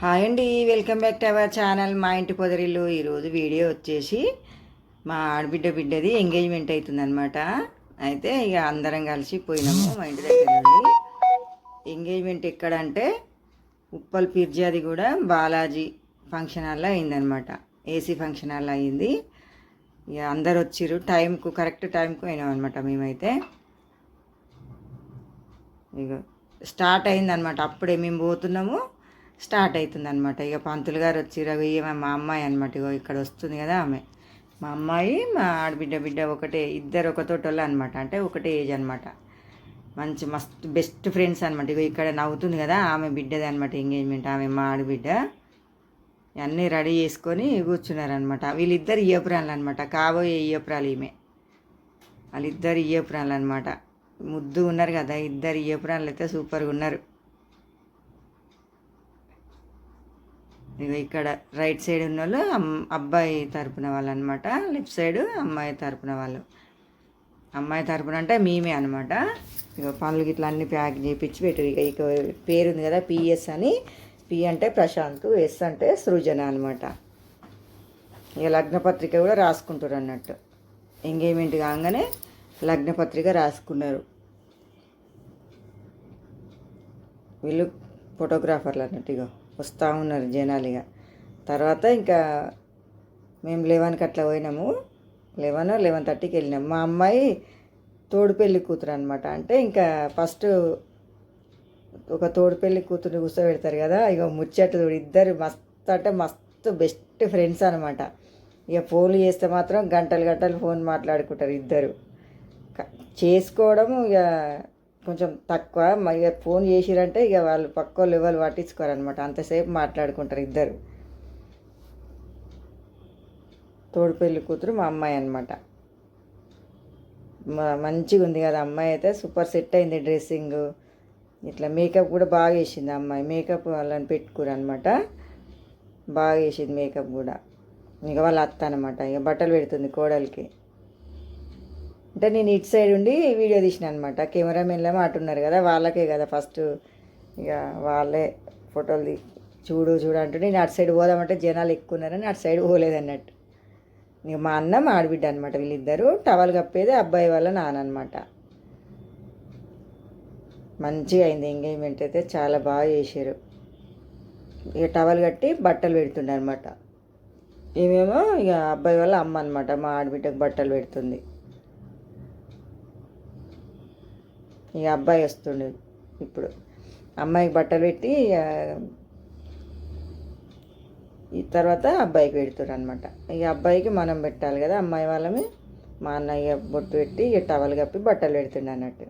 Hi అండి welcome back to our channel మా ఇంటి పొదరిల్లు. ఈరోజు వీడియో వచ్చేసి మా ఆడబిడ్డ బిడ్డది ఎంగేజ్మెంట్ అవుతుందన్నమాట అయితే ఇక అందరం కలిసి పోయినాము మా ఇంటి దగ్గర నుండి. ఎంగేజ్మెంట్ ఎక్కడంటే ఉప్పల్ పిర్జాది కూడా బాలాజీ ఫంక్షన్ హాల్లో అయిందనమాట ఏసీ ఫంక్షన్ హాల్లో అయింది. ఇక అందరు వచ్చిర్రు. టైంకు కరెక్ట్ టైంకు పోయినాం అనమాట మేమైతే. ఇక స్టార్ట్ అయిందనమాట అప్పుడే మేము పోతున్నాము. స్టార్ట్ అవుతుంది అనమాట ఇక పంతులు గారు వచ్చిర్రు రవి మా అమ్మాయి అనమాట ఇగో ఇక్కడ వస్తుంది కదా ఆమె. మా అమ్మాయి మా ఆడబిడ్డ బిడ్డ ఒకటే ఇద్దరు ఒకతోటోళ్ళు అనమాట అంటే ఒకటే ఏజ్ అనమాట మంచి మస్తు బెస్ట్ ఫ్రెండ్స్ అనమాట ఇగో ఇక్కడ నవ్వుతుంది కదా ఆమె బిడ్డది అనమాట ఎంగేజ్మెంట్ ఆమె మా ఆడబిడ్డ. అన్నీ రెడీ చేసుకొని కూర్చున్నారనమాట వీళ్ళిద్దరు ఇయ్యపురాలు అనమాట కాబోయే ఇయ్యపురాలు ఈమె. వాళ్ళిద్దరు ఇయ్యపురాలు అనమాట ముద్దు ఉన్నారు కదా ఇద్దరు ఇయ్యపురాలు అయితే సూపర్గా ఉన్నారు. ఇక్కడ రైట్ సైడ్ ఉన్న వాళ్ళు అమ్- అబ్బాయి తరపున వాళ్ళు అనమాట లెఫ్ట్ సైడ్ అమ్మాయి తరపున వాళ్ళు. అమ్మాయి తరపున అంటే మేమే అనమాట. ఇక పనులు గిట్ల అన్ని ప్యాక్ చేయించి పెట్టు ఇక ఇక పేరు ఉంది కదా పిఎస్ అని. పి అంటే ప్రశాంత్ ఎస్ అంటే సృజన అనమాట. ఇక లగ్నపత్రిక కూడా రాసుకుంటారు అన్నట్టు. ఎంగేజ్మెంట్ కాగానే లగ్నపత్రిక రాసుకున్నారు. వీళ్ళు ఫోటోగ్రాఫర్లు అన్నట్టు ఇగో. వస్తూ ఉన్నారు జనాలు ఇక తర్వాత ఇంకా మేము లెవెన్కి అట్లా పోయినాము. లెవెన్ లెవెన్ థర్టీకి వెళ్ళినాం. మా అమ్మాయి తోడు పెళ్ళి కూతురు అనమాట అంటే ఇంకా ఫస్ట్ ఒక తోడు పెళ్ళి కూతురు కూర్చోబెడతారు కదా ఇక ముచ్చట్లు ఇద్దరు మస్తు అంటే మస్తు బెస్ట్ ఫ్రెండ్స్ అనమాట ఇక ఫోన్లు చేస్తే మాత్రం గంటలు గంటలు ఫోన్ మాట్లాడుకుంటారు ఇద్దరు. చేసుకోవడం ఇక కొంచెం తక్కువ. మ- ఇక ఫోన్ చేసిరంటే ఇక వాళ్ళు పక్క వాళ్ళు ఎవరు పట్టించుకోరు అనమాట అంతసేపు మాట్లాడుకుంటారు ఇద్దరు. తోడు పెళ్ళి కూతురు మా అమ్మాయి అనమాట మంచిగా ఉంది కదా అమ్మాయి అయితే. సూపర్ సెట్ అయింది డ్రెస్సింగ్. ఇట్లా మేకప్ కూడా బాగా వేసింది అమ్మాయి. మేకప్ వాళ్ళని పెట్టుకురు అనమాట బాగా వేసింది మేకప్ కూడా. ఇక వాళ్ళ అత్త అనమాట ఇక బట్టలు పెడుతుంది కోడలికి. అంటే నేను ఇటు సైడ్ ఉండి వీడియో తీసిన అనమాట కెమెరామెన్లేమో అటున్నారు కదా వాళ్ళకే కదా ఫస్ట్ ఇక వాళ్ళే ఫోటోలు తీ చూడు చూడు అంటుంటే నేను అటు సైడ్ పోదామంటే జనాలు ఎక్కువ ఉన్నారని అటు సైడ్ పోలేదన్నట్టు. ఇక మా అన్న మా ఆడబిడ్డ అనమాట వీళ్ళిద్దరూ టవల్ కప్పేది అబ్బాయి వాళ్ళ నాన్నమాట మంచిగా అయింది ఎంగేజ్మెంట్ అయితే చాలా బాగా చేశారు. ఇక టవల్ కట్టి బట్టలు పెడుతుండే అనమాట ఏమేమో ఇక అబ్బాయి వాళ్ళ అమ్మ అనమాట మా ఆడబిడ్డకు బట్టలు పెడుతుంది. ఇక అబ్బాయి వస్తుండే. ఇప్పుడు అమ్మాయికి బట్టలు పెట్టి ఈ తర్వాత అబ్బాయికి పెడుతున్నారు అనమాట ఇక అబ్బాయికి మనం పెట్టాలి కదా అమ్మాయి వాళ్ళమే. మా అన్నయ్య బొట్టు పెట్టి ఇక టవల్ కప్పి బట్టలు పెడుతుండే అన్నట్టు.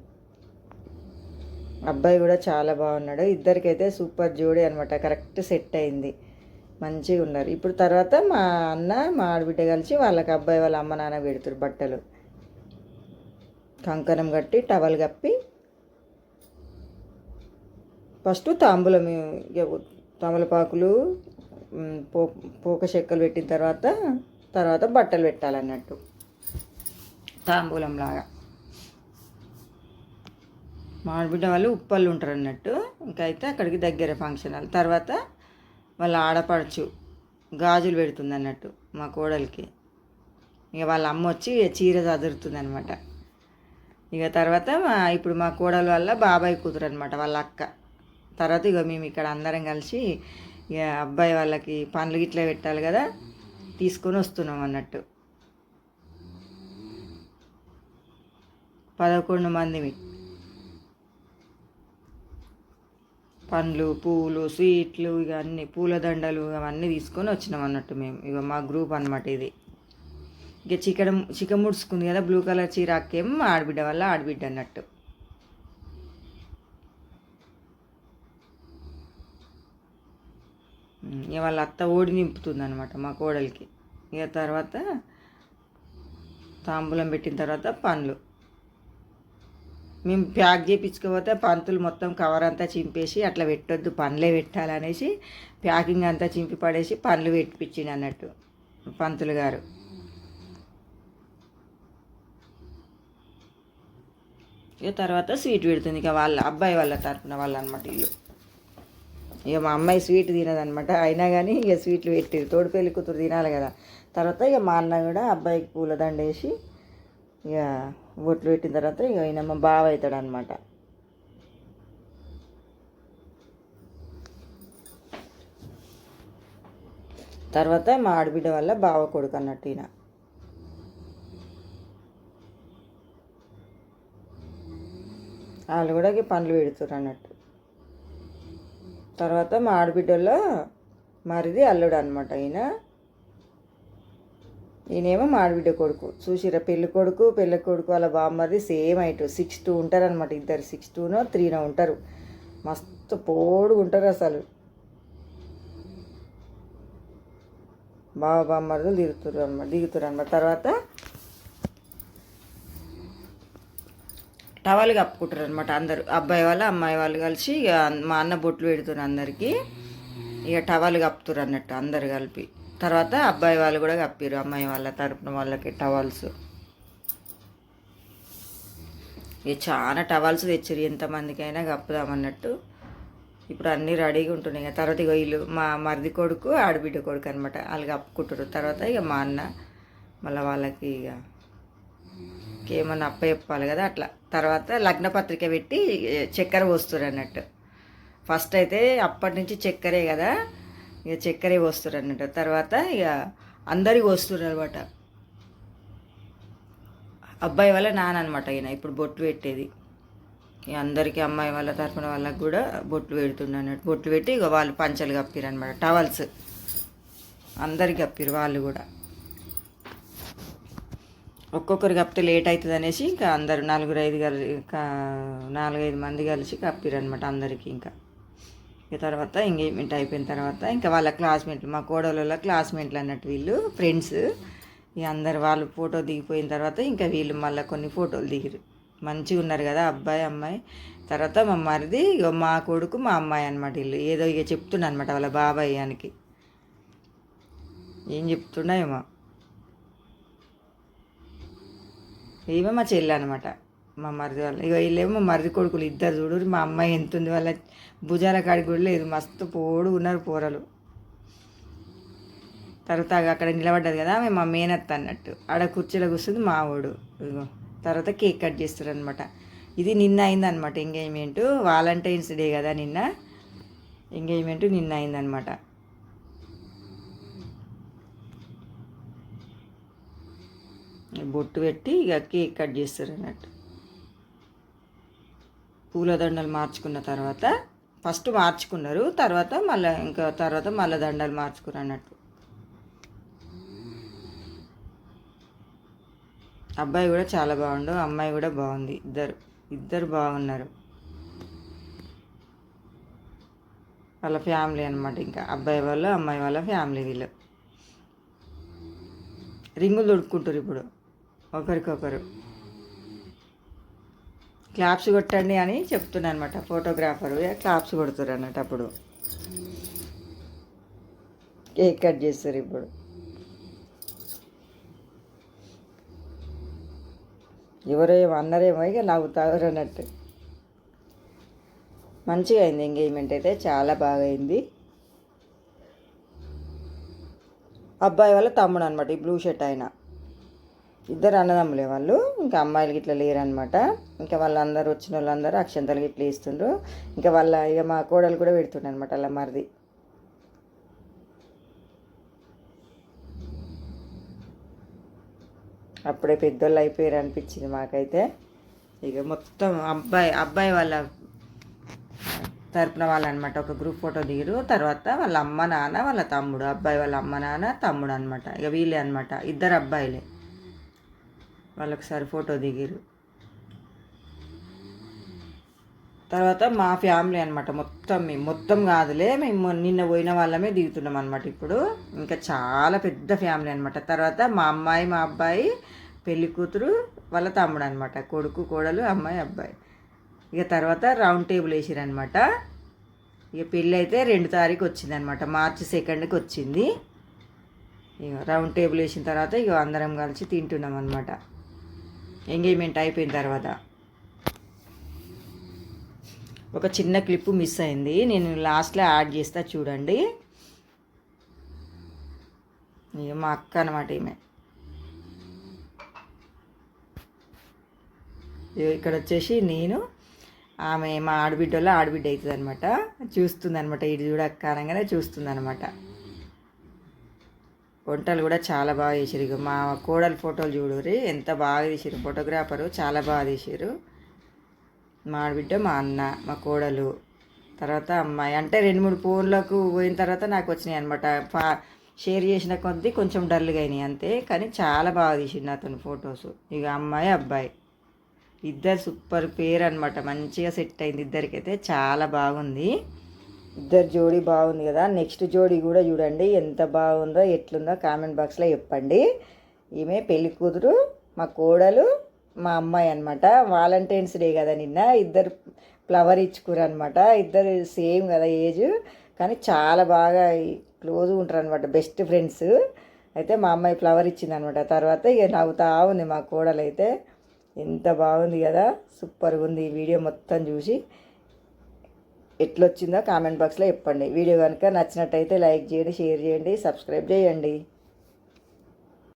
అబ్బాయి కూడా చాలా బాగున్నాడు. ఇద్దరికైతే సూపర్ జోడీ అనమాట కరెక్ట్ సెట్ అయింది. మంచిగా ఉన్నారు. ఇప్పుడు తర్వాత మా అన్న మా ఆడబిడ్డ కలిసి వాళ్ళకి అబ్బాయి వాళ్ళ అమ్మ నాన్న పెడుతారు బట్టలు. కంకణం కట్టి టవల్ కప్పి ఫస్ట్ తాంబూలం ఇక తమలపాకులు పో పోక చెక్కలు పెట్టిన తర్వాత తర్వాత బట్టలు పెట్టాలన్నట్టు. తాంబూలం లాగా మామిడిబిడ్డ వాళ్ళు ఉప్పళ్ళు ఉంటారు అన్నట్టు ఇంకా అయితే అక్కడికి దగ్గర ఫంక్షన్ హాల్. తర్వాత వాళ్ళ ఆడపడచ్చు గాజులు పెడుతుంది అన్నట్టు మా కోడలికి. ఇక వాళ్ళ అమ్మ వచ్చి చీర చదురుతుంది అనమాట ఇక తర్వాత మా ఇప్పుడు మా కోడలు వల్ల బాబాయ్ కూతురు అనమాట వాళ్ళ అక్క. తర్వాత ఇక మేము ఇక్కడ అందరం కలిసి ఇక అబ్బాయి వాళ్ళకి పనులు గిట్లా పెట్టాలి కదా తీసుకొని వస్తున్నాం అన్నట్టు. పదకొండు మందిమి పండ్లు పూలు స్వీట్లు ఇక అన్ని పూలదండలు అవన్నీ తీసుకొని వచ్చినాం అన్నట్టు మేము. ఇక మా గ్రూప్ అనమాట ఇది. ఇక చికెన్ చికెన్ ముడుచుకుంది కదా బ్లూ కలర్ చీర అక్కేమో ఆడబిడ్డ వల్ల ఆడబిడ్డ అన్నట్టు. ఇక వాళ్ళ అత్త ఓడి నింపుతుంది అనమాట మా కోడలికి. ఇక తర్వాత తాంబూలం పెట్టిన తర్వాత పండ్లు. మేము ప్యాక్ చేయించుకోపోతే పంతులు మొత్తం కవర్ అంతా చింపేసి అట్లా పెట్టొద్దు పండ్లే పెట్టాలనేసి ప్యాకింగ్ అంతా చింపి పడేసి పండ్లు పెట్టిపించింది అన్నట్టు పంతులు గారు. ఇక తర్వాత స్వీట్ పెడుతుంది. ఇక వాళ్ళ అబ్బాయి వాళ్ళ తరపున వాళ్ళు అనమాట ఇల్లు. ఇక మా అమ్మాయి స్వీట్ తినదనమాట అయినా కానీ ఇక స్వీట్లు పెట్టి తోడు పెళ్ళి కూతురు తినాలి కదా. తర్వాత ఇక మా అన్న కూడా అబ్బాయికి పూలదండ వేసి ఇక బొట్లు పెట్టిన తర్వాత ఇక ఆయన మా బావ అవుతాడు అనమాట తర్వాత మా ఆడబిడ్డ వల్ల బావ కొడుకు అన్నట్టు ఈయన. వాళ్ళు కూడా ఇక పనులు పెడుతున్నారు అన్నట్టు. తర్వాత మా ఆడబిడ్డలో మరిది అల్లుడు అనమాట ఈయన. ఈయనేమో మా ఆడబిడ్డ కొడుకు. చూసిరా పెళ్ళి కొడుకు పెళ్ళి కొడుకు అలా బామ్మది సేమ్ హైట్. సిక్స్ టూ ఉంటారు అనమాట ఇద్దరు. సిక్స్ టూనో త్రీనో ఉంటారు. మస్తు పోడు ఉంటారు అసలు. బావ బామ్మరుదులు దిగుతారు అనమాట దిగుతారు అనమాట తర్వాత టవల్ కప్పుకుంటారు అనమాట అందరు. అబ్బాయి వాళ్ళు అమ్మాయి వాళ్ళు కలిసి ఇక మా అన్న బొట్లు పెడుతున్నారు అందరికీ. ఇక టవల్ కప్పుతారు అన్నట్టు అందరు కలిపి. తర్వాత అబ్బాయి వాళ్ళు కూడా కప్పారు అమ్మాయి వాళ్ళ తరపున వాళ్ళకి టవల్స్. ఇక చాలా టవల్స్ తెచ్చారు ఎంతమందికైనా కప్పుదామన్నట్టు. ఇప్పుడు అన్నీ రెడీగా ఉంటున్నాయి. ఇక తర్వాత ఇక వీళ్ళు మా మరిది కొడుకు ఆడబిడ్డ కొడుకు అనమాట వాళ్ళు కప్పుకుంటారు. తర్వాత ఇక మా అన్న మళ్ళీ వాళ్ళకి ఇక ఏమన్నా అప్ప చెప్పాలి కదా అట్లా. తర్వాత లగ్నపత్రిక పెట్టి చక్కెర పోస్తారు అన్నట్టు. ఫస్ట్ అయితే అప్పటి నుంచి చక్కెరే కదా ఇక చక్కెరే పోస్తారు అన్నట్టు. తర్వాత ఇక అందరికి వస్తారు అనమాట అబ్బాయి వల్ల నాననమాట ఈయన ఇప్పుడు బొట్లు పెట్టేది. ఇక అందరికీ అమ్మాయి వాళ్ళ తరపున వాళ్ళకి కూడా బొట్లు పెడుతుండే అన్నట్టు. బొట్లు పెట్టి ఇక వాళ్ళు పంచలు కప్పిరు అనమాట టవల్స్. అందరికి కప్పిరు వాళ్ళు కూడా. ఒక్కొక్కరు కప్పితే లేట్ అవుతుంది అనేసి ఇంకా అందరు నలుగురు ఐదు కలిసి ఇంకా నాలుగైదు మంది కలిసి కప్పిరనమాట అందరికీ ఇంకా. ఇక తర్వాత ఎంగేజ్మెంట్ అయిపోయిన తర్వాత ఇంకా వాళ్ళ క్లాస్మేట్లు మా కోడల క్లాస్మేట్లు అన్నట్టు వీళ్ళు ఫ్రెండ్స్ ఇక అందరు వాళ్ళు ఫోటో దిగిపోయిన తర్వాత ఇంకా వీళ్ళు మళ్ళీ కొన్ని ఫోటోలు దిగిరు మంచిగా ఉన్నారు కదా అబ్బాయి అమ్మాయి. తర్వాత మా మరిది ఇక మా కొడుకు మా అమ్మాయి అనమాట వీళ్ళు. ఏదో ఇక చెప్తున్నా అనమాట వాళ్ళ బాబాయ్ అనికి ఏం చెప్తున్నా ఏమో మా చెల్లి అనమాట మా మరిది వాళ్ళ ఇక వీళ్ళేమో మరిది కొడుకులు ఇద్దరు చూడు మా అమ్మాయి ఎంత ఉంది వాళ్ళ భుజాల కాడికి కూడా లేదు. మస్తు పోడు ఉన్నారు పోరలు. తర్వాత అక్కడ నిలబడ్డది కదా ఆమె మా మేనత్త అన్నట్టు. ఆడ కుర్చీలో కూర్చుంది మా వాడు. ఇదిగో. తర్వాత కేక్ కట్ చేస్తారు అనమాట ఇది నిన్న అయిందనమాట ఎంగేజ్మెంటు. వాలంటైన్స్ డే కదా నిన్న. ఎంగేజ్మెంట్ నిన్న అయిందనమాట బొట్టు పెట్టి ఇక కేక్ కట్ చేస్తారు అన్నట్టు. పూలదండలు మార్చుకున్న తర్వాత ఫస్ట్ మార్చుకున్నారు తర్వాత మళ్ళీ ఇంకా తర్వాత మళ్ళీ దండలు మార్చుకున్నారు అన్నట్టు. అబ్బాయి కూడా చాలా బాగుండు అమ్మాయి కూడా బాగుంది ఇద్దరు ఇద్దరు బాగున్నారు. వాళ్ళ ఫ్యామిలీ అనమాట ఇంకా అబ్బాయి వాళ్ళు అమ్మాయి వాళ్ళ ఫ్యామిలీ వీళ్ళు. రింగులు దొడుక్కుంటారు ఇప్పుడు. ఒకరికొకరు. క్లాప్స్ కొట్టండి అని చెప్తున్నా అనమాట ఫోటోగ్రాఫరు క్లాప్స్ కొడుతారు అన్నట్టు అప్పుడు. కేక్ కట్ చేస్తారు ఇప్పుడు. ఎవరో ఏమో అన్నారేమో ఇక నవ్వుతారు అన్నట్టు. మంచిగా అయింది ఎంగేజ్మెంట్ అయితే చాలా బాగా అయింది. అబ్బాయి వాళ్ళ తమ్ముడు అనమాట ఈ బ్లూ షర్ట్ ఆయన. ఇద్దరు అన్నదమ్ములే వాళ్ళు. ఇంకా అమ్మాయిలకి ఇట్లా లేరనమాట ఇంకా వాళ్ళందరూ వచ్చిన వాళ్ళందరూ అక్షంతలకి ఇట్లా ఇస్తుండ్రు ఇంకా వాళ్ళ ఇక మా కోడలు కూడా పెడుతుండే అనమాట అలా మరిది అప్పుడే పెద్దోళ్ళు అయిపోయారు అనిపించింది మాకైతే. ఇక మొత్తం అబ్బాయి అబ్బాయి వాళ్ళ తరపున వాళ్ళు అనమాట ఒక గ్రూప్ ఫోటో దిగరు తర్వాత వాళ్ళ అమ్మ నాన్న వాళ్ళ తమ్ముడు. అబ్బాయి వాళ్ళ అమ్మ నాన్న తమ్ముడు అనమాట ఇక వీళ్ళే అనమాట ఇద్దరు అబ్బాయిలే. వాళ్ళొకసారి ఫోటో దిగిరు. తర్వాత మా ఫ్యామిలీ అనమాట మొత్తం మేము మొత్తం కాదులే మేము నిన్న పోయిన వాళ్ళమే దిగుతున్నాం అనమాట ఇప్పుడు. ఇంకా చాలా పెద్ద ఫ్యామిలీ అనమాట తర్వాత మా అమ్మాయి మా అబ్బాయి పెళ్ళి కూతురు వాళ్ళ తమ్ముడు అనమాట కొడుకు కోడలు అమ్మాయి అబ్బాయి. ఇక తర్వాత రౌండ్ టేబుల్ వేసిరనమాట ఇక పెళ్ళి అయితే రెండు తారీఖు వచ్చింది అనమాట మార్చి సెకండ్కి వచ్చింది. ఇక రౌండ్ టేబుల్ వేసిన తర్వాత ఇక అందరం కలిసి తింటున్నాం అనమాట ఎంగేజ్మెంట్ అయిపోయిన తర్వాత ఒక చిన్న క్లిప్ మిస్ అయింది. నేను లాస్ట్లో యాడ్ చేస్తా చూడండి. మా అక్క అనమాట ఈమె. ఇక్కడ వచ్చేసి నేను ఆమె మా ఆడబిడ్డలో ఆడబిడ్డ అవుతుంది అనమాట చూస్తుంది అనమాట ఇది చూడక్క అనగానే చూస్తుంది అనమాట వంటలు కూడా చాలా బాగా చేసిరు ఇక మా కోడలు ఫోటోలు చూడరి ఎంత బాగా తీసిరు ఫోటోగ్రాఫరు చాలా బాగా తీసిరు మా బిడ్డ మా అన్న మా కోడలు తర్వాత అమ్మాయి. అంటే రెండు మూడు ఫోన్లకు పోయిన తర్వాత నాకు వచ్చినాయి అనమాట ఫా షేర్ చేసిన కొద్దీ కొంచెం డల్గా అయినాయి అంతే. కానీ చాలా బాగా తీసిండు అతను ఫొటోస్. ఇక అమ్మాయి అబ్బాయి. ఇద్దరు సూపర్ పేరు అనమాట మంచిగా సెట్ అయింది ఇద్దరికైతే. చాలా బాగుంది. ఇద్దరు జోడీ బాగుంది కదా. నెక్స్ట్ జోడీ కూడా చూడండి ఎంత బాగుందో ఎట్లుందో కామెంట్ బాక్స్లో చెప్పండి. ఈమె పెళ్ళి కూతురు మా కోడలు మా అమ్మాయి అనమాట వాలంటైన్స్ డే కదా నిన్న. ఇద్దరు ఫ్లవర్ ఇచ్చుకురు అనమాట ఇద్దరు సేమ్ కదా ఏజ్ కానీ చాలా బాగా క్లోజ్ ఉంటారు అనమాట బెస్ట్ ఫ్రెండ్స్ అయితే మా అమ్మాయి ఫ్లవర్ ఇచ్చింది అనమాట తర్వాత ఇక నవ్వుతా ఉంది మా కోడలు అయితే ఎంత బాగుంది కదా. సూపర్గా ఉంది ఈ వీడియో మొత్తం చూసి. ఎట్లొచ్చిందో కామెంట్ బాక్స్లో చెప్పండి. వీడియో కనుక నచ్చినట్టయితే లైక్ చేయండి షేర్ చేయండి సబ్స్క్రైబ్ చేయండి.